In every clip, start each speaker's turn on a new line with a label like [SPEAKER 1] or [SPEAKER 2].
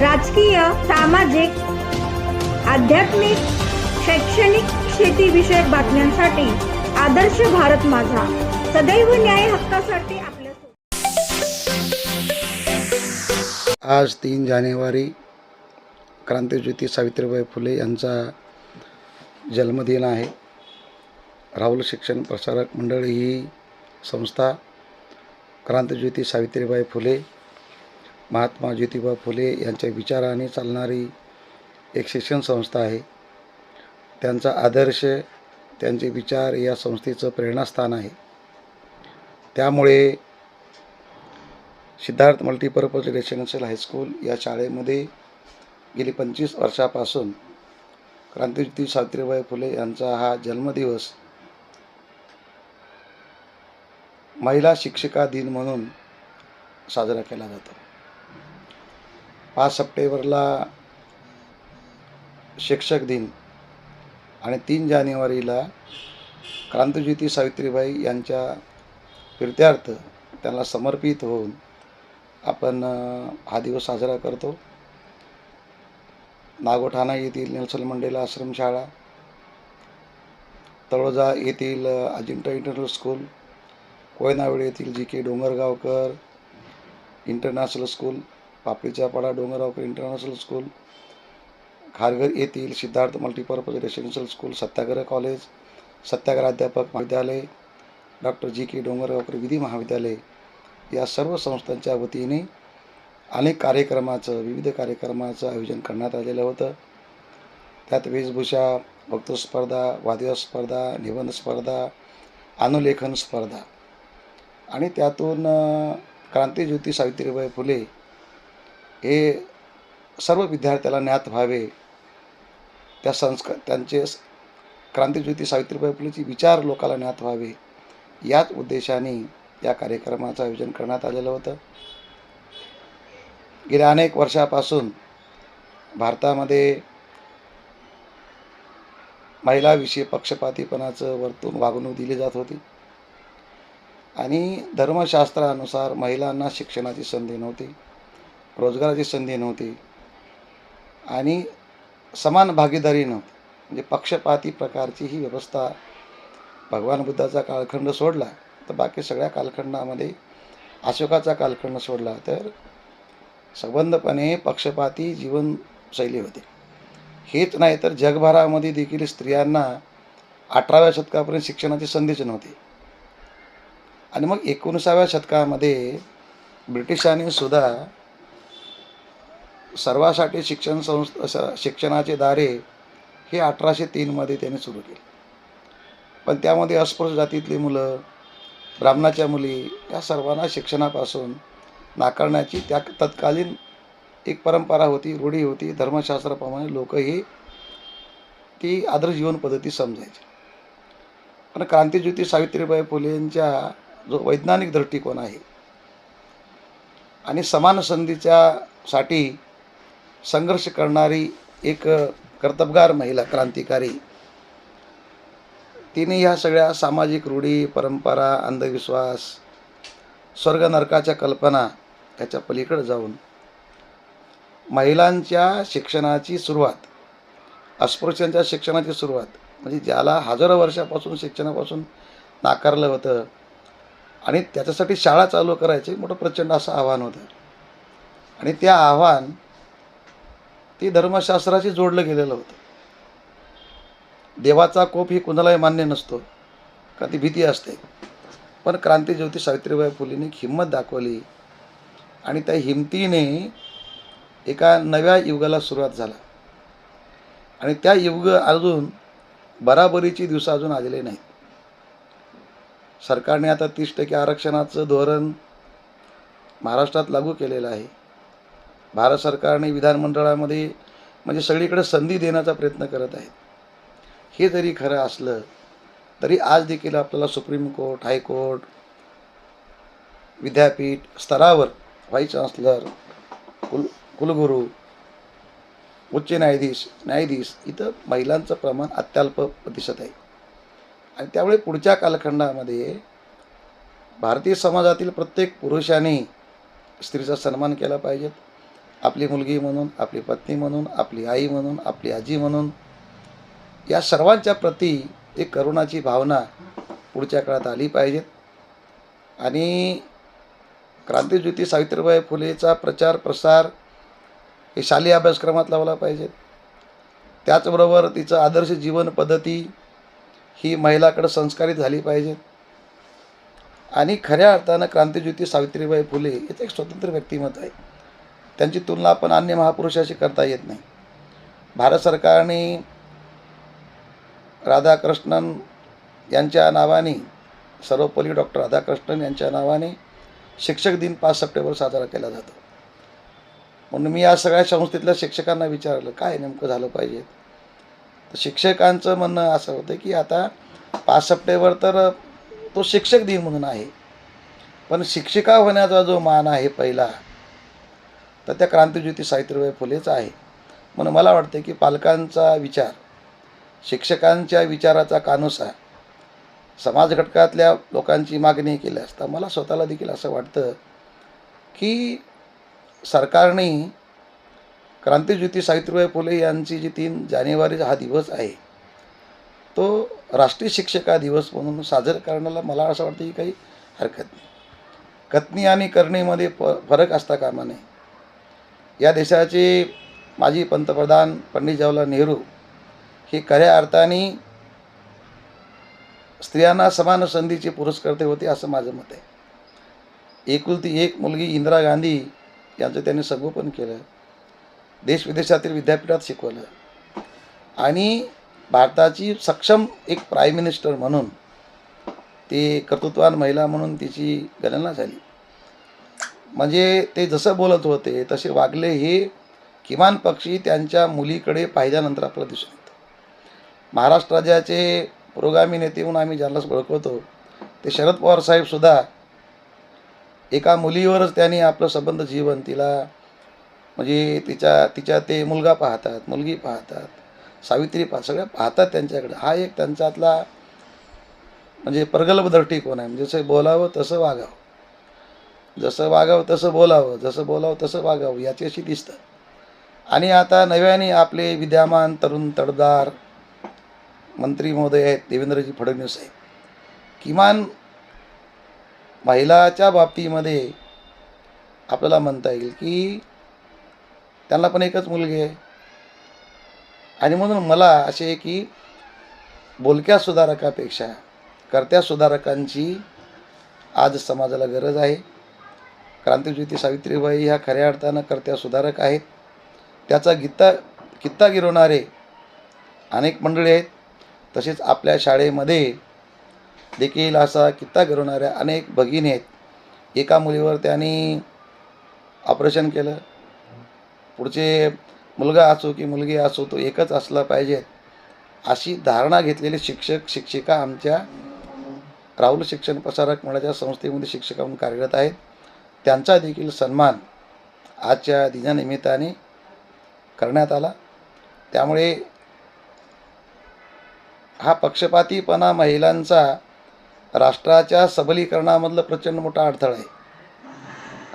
[SPEAKER 1] राजकीय सामाजिक आध्यात्मिक शैक्षणिक शेतीविषयक बातम्यांसाठी आदर्श भारत माझा. सदैव न्याय हक्कासाठी आपल्या
[SPEAKER 2] आज तीन जानेवारी क्रांतिज्योती सावित्रीबाई फुले यांचा जन्मदिन आहे. राहुल शिक्षण प्रसारक मंडळ ही संस्था क्रांतिज्योती सावित्रीबाई फुले महात्मा ज्योतिबा फुले यांच्या विचाराने चालणारी एक शिक्षण संस्था आहे. त्यांचा आदर्श त्यांचे विचार या संस्थेचं प्रेरणास्थान आहे. त्यामुळे सिद्धार्थ मल्टीपर्पज रेसिडेन्शियल हायस्कूल या शाळेमध्ये गेली पंचवीस वर्षापासून क्रांतिज्योती सावित्रीबाई फुले यांचा हा जन्मदिवस महिला शिक्षिका दिन म्हणून साजरा केला जातो. पाच सप्टेंबरला शिक्षक दिन आणि तीन जानेवारीला क्रांतिज्योती सावित्रीबाई यांच्या प्रीत्यार्थ त्यांना समर्पित होऊन आपण हा दिवस साजरा करतो. नागोठाणा येथील नेल्सन मंडेला आश्रमशाळा तळोजा येथील अजिंठा इंटरनॅशनल स्कूल कोयनावेड येथील जी के डोंगरगावकर इंटरनॅशनल स्कूल पापडीचा पाडा इंटरनॅशनल स्कूल खारघर येथील Siddharth multipurpose residential school Satyagraha college Satyagraha Adhyapak Mahavidyalaya doctor जी के डोंगरगावकर विधी महाविद्यालय या सर्व संस्थांच्या वतीने अनेक कार्यक्रमाचं विविध कार्यक्रमाचं आयोजन करण्यात आलेलं होतं. त्यात वेशभूषा वक्तृत्व वाद्य स्पर्धा निबंध स्पर्धा अनुलेखन स्पर्धा. आणि त्यातून क्रांतीज्योती सावित्रीबाई फुले हे सर्व विद्यार्थ्याला ज्ञात व्हावे. त्या संस्कार त्यांचे क्रांतीज्योती क्रांतिज्योती सावित्रीबाई फुलेचे विचार लोकाला ज्ञात व्हावे. याच उद्देशाने या कार्यक्रमाचं आयोजन करण्यात आलेलं होतं. गेल्या अनेक वर्षापासून भारतामध्ये महिलाविषयी पक्षपातीपणाचं वर्तून वागणूक दिली जात होती. आणि धर्मशास्त्रानुसार महिलांना शिक्षणाची संधी नव्हती. रोजगाराची संधी नव्हती. आणि समान भागीदारी नव्हती म्हणजे पक्षपाती प्रकारची ही व्यवस्था भगवान बुद्धाचा कालखंड सोडला तर बाकी सगळ्या कालखंडामध्ये अशोकाचा कालखंड सोडला तर संबंधपणे पक्षपाती जीवनशैली होती. हेच नाही तर जगभरामध्ये देखील स्त्रियांना अठराव्या शतकापर्यंत शिक्षणाची संधीच नव्हती. आणि मग एकोणीसाव्या शतकामध्ये ब्रिटिशांनी सुद्धा सर्वासाठी शिक्षण संस्था स- शिक्षणाचे दारे हे अठराशे तीनमध्ये त्यांनी सुरू केले. पण त्यामध्ये अस्पृश्य जातीतली मुलं ब्राह्मणाच्या मुली या सर्वांना शिक्षणापासून नाकारण्याची त्या तत्कालीन एक परंपरा होती रूढी होती. धर्मशास्त्राप्रमाणे लोकही ती आदर्श जीवन पद्धती समजायची. पण क्रांतीज्योती सावित्रीबाई फुले यांच्या जो वैज्ञानिक दृष्टिकोन आहे आणि समान संधीच्या साठी संघर्ष करणारी एक कर्तबगार महिला क्रांतिकारी. तिने ह्या सगळ्या सामाजिक रूढी परंपरा अंधविश्वास स्वर्ग नरकाच्या कल्पना याच्या पलीकडे जाऊन महिलांच्या शिक्षणाची सुरुवात अस्पृश्यांच्या शिक्षणाची सुरुवात म्हणजे ज्याला हजारो वर्षापासून शिक्षणापासून नाकारलं होतं आणि त्याच्यासाठी शाळा चालू करायचे मोठं प्रचंड असं आव्हान होतं. आणि त्या आव्हान ती धर्मशास्त्राशी जोडलं गेलेलं होतं. देवाचा कोप ही कुणालाही मान्य नसतो का ती भीती असते. पण क्रांतीज्योती सावित्रीबाई फुलेंनी एक हिंमत दाखवली आणि त्या हिमतीने एका नव्या युगाला सुरुवात झाला. आणि त्या युग अजून बराबरीची दिवस अजून आलेले नाहीत. सरकारने आता तीस टक्के आरक्षणाचं धोरण महाराष्ट्रात लागू केलेलं आहे. भारत सरकारने विधानमंडळामध्ये म्हणजे सगळीकडे संधी देण्याचा प्रयत्न करत आहेत. हे जरी खरं असलं तरी आज देखील आपल्याला सुप्रीम कोर्ट हायकोर्ट विद्यापीठ स्तरावर व्हाईस चान्सलर कुल कुलगुरू उच्च न्यायाधीश न्यायाधीश इथं महिलांचं प्रमाण अत्यल्प दिसत आहे. आणि त्यामुळे पुढच्या कालखंडामध्ये भारतीय समाजातील प्रत्येक पुरुषाने स्त्रीचा सन्मान केला पाहिजेत. आपली मुलगी म्हणून आपली पत्नी म्हणून आपली आई म्हणून आपली आजी म्हणून या सर्वांच्या प्रती एक करुणाची भावना पुढच्या काळात आली पाहिजेत आणि क्रांतीज्योती सावित्रीबाई फुलेचा प्रचार प्रसार हे शालेय अभ्यासक्रमात लावला पाहिजे. त्याचबरोबर तिचं आदर्श जीवन पद्धती ही महिलाकडं संस्कारित झाली पाहिजे. आणि खऱ्या अर्थानं क्रांतीज्योती सावित्रीबाई फुले याचं एक स्वतंत्र व्यक्तिमत्व आहे. त्यांची तुलना आपण अन्य महापुरुषाशी करता येत नाही. भारत सरकारने राधाकृष्णन यांच्या नावाने सर्वपल्ली डॉक्टर राधाकृष्णन यांच्या नावाने शिक्षक दिन पाच सप्टेंबर साजरा केला जातो. म्हणून मी या सगळ्या संस्थेतल्या शिक्षकांना विचारलं काय नेमकं झालं पाहिजे? तर शिक्षकांचं म्हणणं असं होतं की आता पाच सप्टेंबर तर तो शिक्षक दिन म्हणून आहे. पण शिक्षिका होण्याचा जो मान आहे पहिला तर त्या क्रांतीज्योती सावित्रीबाई फुलेच आहे. म्हणून मला वाटतं की पालकांचा विचार शिक्षकांच्या विचाराचा कानुसा समाज घटकातल्या लोकांची मागणी केली असता मला स्वतःला देखील असं वाटतं की सरकारने क्रांतीज्योती सावित्रीबाई फुले यांची जी तीन जानेवारी हा दिवस आहे तो राष्ट्रीय शिक्षका दिवस म्हणून साजरा करण्याला मला असं वाटतं की काही हरकत नाही. कथनी आणि करणीमध्ये फ फरक असता कामा नये. या देशाचे माजी पंतप्रधान पंडित जवाहरलाल नेहरू हे खऱ्या अर्थाने स्त्रियांना समान संधीचे पुरस्कर्ते होते असं माझं मत आहे. एकुलती एक मुलगी इंदिरा गांधी यांचं त्यांनी संगोपन केलं देश विदेशातील विद्यापीठात शिकवलं आणि भारताची सक्षम एक प्राईम मिनिस्टर म्हणून ते कर्तृत्वान महिला म्हणून तिची गणना झाली. म्हणजे ते जसं बोलत होते तसे वागले हे किमान पक्षी त्यांच्या मुलीकडे पाहिल्यानंतर आपल्याला दिसून येतं. महाराष्ट्र राज्याचे पुरोगामी नेते म्हणून आम्ही ज्यांनाच ओळखवतो ते शरद पवार साहेबसुद्धा एका मुलीवरच त्यांनी आपलं संबंध जीवन तिला म्हणजे तिच्या तिच्या ते मुलगा पाहतात मुलगी पाहतात सावित्री पाह सगळ्या पाहतात त्यांच्याकडे. हा एक त्यांच्यातला म्हणजे प्रगल्भ दृष्टिकोन आहे. म्हणजे जसं बोलावं तसं वागावं. जसं वागावं तसं बोलावं जसं बोलावं तसं वागावं याच्याशी दिसतं. आणि आता नव्याने आपले विद्यमान तरुण तडदार मंत्री महोदय आहेत देवेंद्रजी फडणवीस आहेत किमान महिलाच्या बाबतीमध्ये आपल्याला म्हणता येईल की त्यांना पण एकच मुलगी आहे. आणि म्हणून मला असे आहे की बोलक्या सुधारकापेक्षा कर्त्या सुधारकांची आज समाजाला गरज आहे. क्रांतीज्योती सावित्रीबाई ह्या खऱ्या अर्थानं कर्त्या सुधारक आहेत. त्याचा गीता कित्ता गिरवणारे अनेक मंडळी आहेत. तसेच आपल्या शाळेमध्ये देखील असा कित्ता गिरवणाऱ्या अनेक भगिनी आहेत. एका मुलीवर त्यांनी ऑपरेशन केलं. पुढचे मुलगा असो की मुलगी असो तो एकच असला पाहिजे. अशी धारणा घेतलेले शिक्षक शिक्षिका आमच्या राहुल शिक्षण प्रसारक मंडळाच्या संस्थेमध्ये शिक्षक म्हणून कार्यरत आहेत. त्यांचा देखील सन्मान आजच्या दिनानिमित्ताने करण्यात आला. त्यामुळे हा पक्षपातीपणा महिलांचा राष्ट्राच्या सबलीकरणामधलं प्रचंड मोठा अडथळा आहे.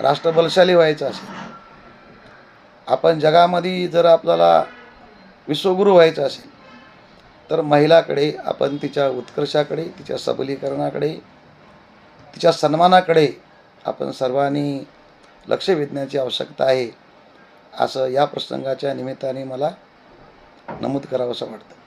[SPEAKER 2] राष्ट्र बलशाली व्हायचं असेल आपण जगामध्ये जर आपल्याला विश्वगुरू व्हायचं असेल तर महिलाकडे आपण तिच्या उत्कर्षाकडे तिच्या सबलीकरणाकडे तिच्या सन्मानाकडे आपण सर्वांनी लक्ष वेधण्याची आवश्यकता आहे असं या प्रसंगाच्या निमित्ताने मला नमूद करावंसं वाटतं.